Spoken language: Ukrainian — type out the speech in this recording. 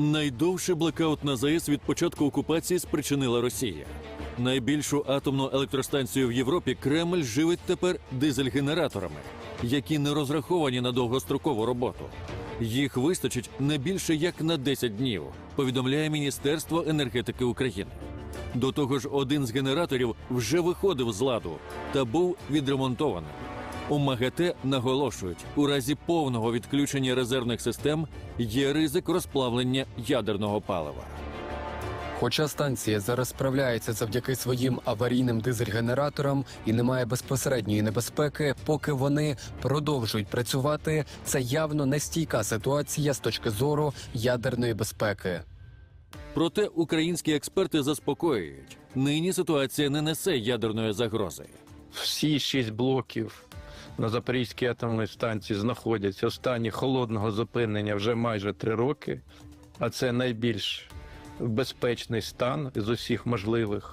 Найдовший блекаут на ЗАЕС від початку окупації спричинила Росія. Найбільшу атомну електростанцію в Європі Кремль живить тепер дизель-генераторами, які не розраховані на довгострокову роботу. Їх вистачить не більше як на 10 днів, повідомляє Міністерство енергетики України. До того ж, один з генераторів вже виходив з ладу та був відремонтований. У МАГАТЕ наголошують, у разі повного відключення резервних систем є ризик розплавлення ядерного палива. Хоча станція зараз справляється завдяки своїм аварійним дизель-генераторам і не має безпосередньої небезпеки, поки вони продовжують працювати, це явно нестійка ситуація з точки зору ядерної безпеки. Проте українські експерти заспокоюють, нині ситуація не несе ядерної загрози. Всі шість блоків на Запорізькій атомній станції знаходяться в стані холодного зупинення вже майже три роки, а це найбільш безпечний стан з усіх можливих.